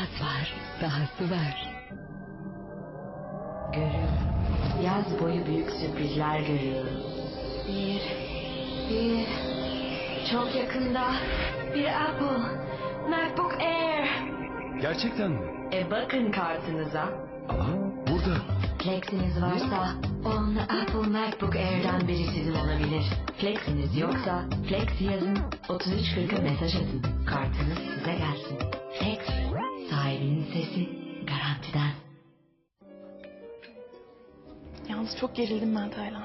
Rahat var, dahası var. Görüyorum. Yaz boyu büyük sürprizler görüyorum. Bir, bir, çok yakında bir Apple, MacBook Air. Gerçekten mi? E bakın kartınıza. Aa, burada. Flex'iniz varsa onunla Apple MacBook Air'den biri sizin olabilir. Flex'iniz yoksa Flex yazın 3340'a mesaj atın. Kartınız size gelsin. Sahibinin sesi garantiden. Yalnız çok gerildim ben Taylan.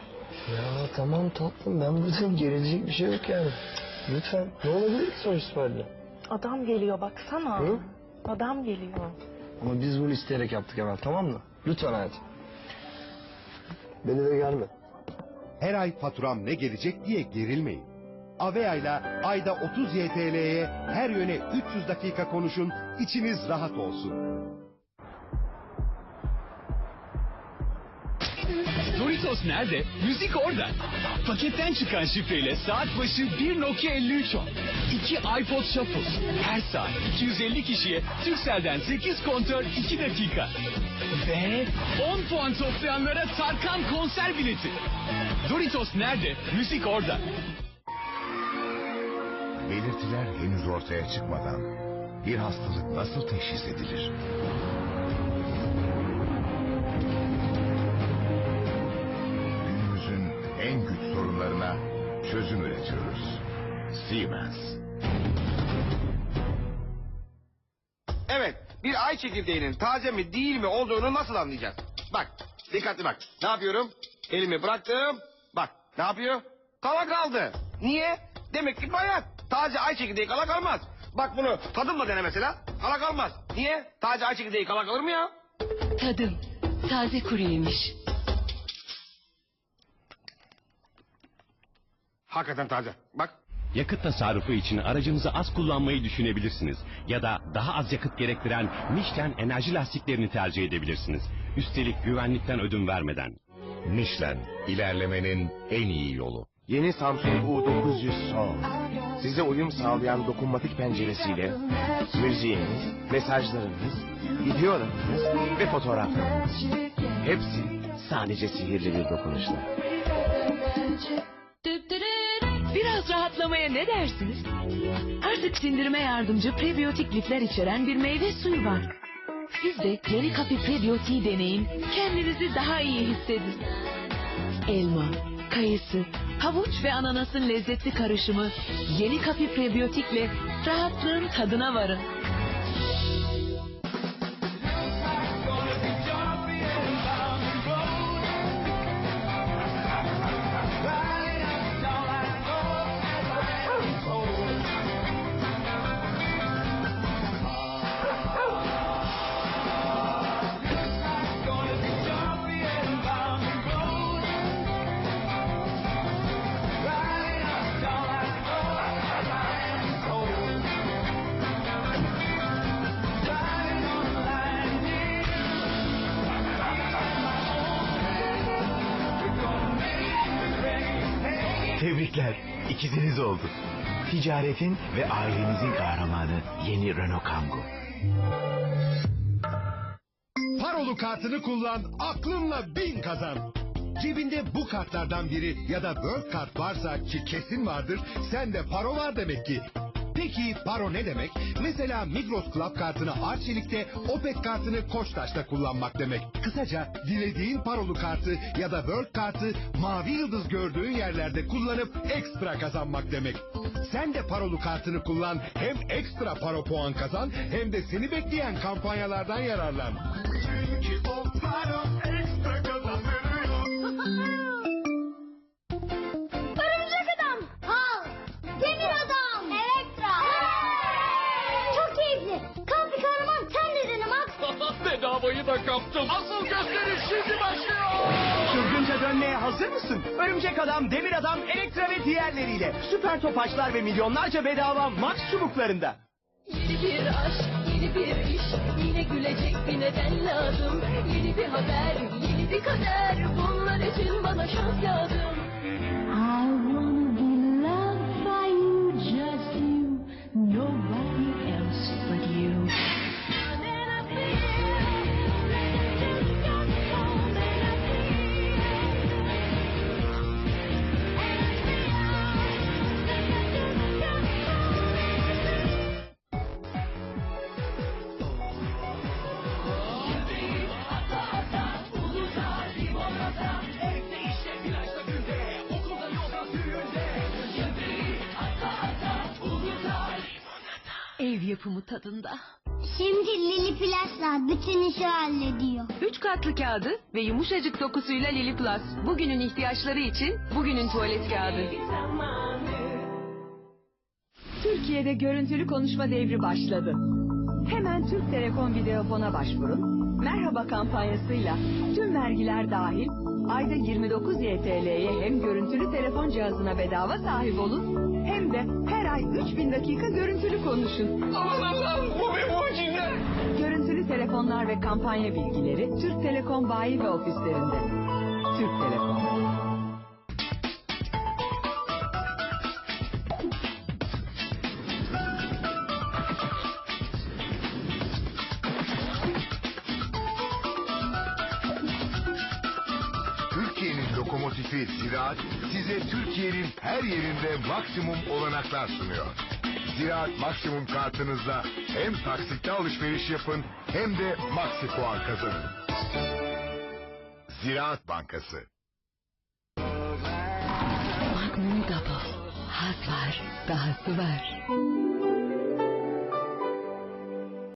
Ya tamam tatlım ben buradayım gerilecek bir şey yok yani. Lütfen ne olabilir ki sonuç itibariyle? Adam geliyor baksana. Hı? Adam geliyor. Ama biz bunu isteyerek yaptık Emel tamam mı? Lütfen hayatım. Beni de gelme. Her ay faturam ne gelecek diye gerilmeyin. Avea ile ayda 30 YTL'ye her yöne 300 dakika konuşun, içiniz rahat olsun. Doritos nerede? Müzik orada. Paketten çıkan şifreyle saat başı 1 Nokia 53 on. 2 iPod Shuffle. Her saat 250 kişiye Turkcell'den 8 kontör 2 dakika. Ve 10 puan toplayanlara Tarkan konser bileti. Doritos nerede? Müzik orada. Belirtiler henüz ortaya çıkmadan bir hastalık nasıl teşhis edilir? Günümüzün en güç sorunlarına çözüm üretiyoruz. Siemens. Evet, bir ay çekirdeğinin taze mi değil mi olduğunu nasıl anlayacağız? Bak, dikkatli bak. Ne yapıyorum? Elimi bıraktım. Bak, ne yapıyor? Kala kaldı. Niye? Demek ki bayat. Taze ay çekirdeği kala kalmaz. Bak bunu tadımla dene mesela. Kala kalmaz. Niye? Taze ay çekirdeği kala kalır mı ya? Tadım, taze kuru yemiş. Hakikaten taze. Bak. Yakıt tasarrufu için aracınızı az kullanmayı düşünebilirsiniz. Ya da daha az yakıt gerektiren Michelin enerji lastiklerini tercih edebilirsiniz. Üstelik güvenlikten ödün vermeden. Michelin, ilerlemenin en iyi yolu. Yeni Samsung U900 Son. Size uyum sağlayan dokunmatik penceresiyle müziğiniz, mesajlarınız, videolarınız ve fotoğraflarınız. Hepsi sadece sihirli bir dokunuşla. Biraz rahatlamaya ne dersiniz? Artık sindirime yardımcı prebiyotik lifler içeren bir meyve suyu var. Siz de yeni kapi prebiyotiği deneyin, kendinizi daha iyi hissedin. Elma, kayısı, havuç ve ananasın lezzetli karışımı yeni kapi prebiyotikle rahatlığın tadına varın. Tebrikler, ikiziniz oldu. Ticaretin ve ailenizin kahramanı yeni Renault Kangoo. Parolu kartını kullan, aklınla bin kazan. Cebinde bu kartlardan biri ya da World kart varsa ki kesin vardır, sende paro var demek ki. Peki paro ne demek? Mesela Migros Club kartını Arçelik'te, Opet kartını Koçtaş'ta kullanmak demek. Kısaca dilediğin parolu kartı ya da World kartı mavi yıldız gördüğün yerlerde kullanıp ekstra kazanmak demek. Sen de parolu kartını kullan, hem ekstra paro puan kazan hem de seni bekleyen kampanyalardan yararlan. Çünkü o paro Bedavayı da kaptım. Asıl gösteriş şimdi başlıyor. Çılgınca dönmeye hazır mısın? Örümcek Adam, Demir Adam, Elektra ve diğerleriyle. Süper topaçlar ve milyonlarca bedava Max çubuklarında. Yeni bir aşk, yeni bir iş, yine gülecek bir neden lazım. Yeni bir haber, yeni bir kader, yapımı tadında. Şimdi Lili Plus'la bütün işi hallediyor. Üç katlı kağıdı ve yumuşacık dokusuyla Lili Plus. Bugünün ihtiyaçları için bugünün tuvalet kağıdı. Türkiye'de görüntülü konuşma devri başladı. Hemen Türk Telekom Videofon'a başvurun. Merhaba kampanyasıyla tüm vergiler dahil ayda 29 YTL'ye hem görüntülü telefon cihazına bedava sahip olun hem de her ay 3000 dakika görüntülü konuşun. Aman Allah'ım bu bir mucize. Görüntülü telefonlar ve kampanya bilgileri Türk Telekom bayi ve ofislerinde. Türk Telekom. Türkiye'nin lokomotifi Ziraat size Türkiye'nin her yerinde maksimum olanaklar sunuyor. Ziraat maksimum kartınızla hem taksitle alışveriş yapın hem de maksi puan kazanın. Ziraat Bankası Magnum Double. Haz var, dahası var.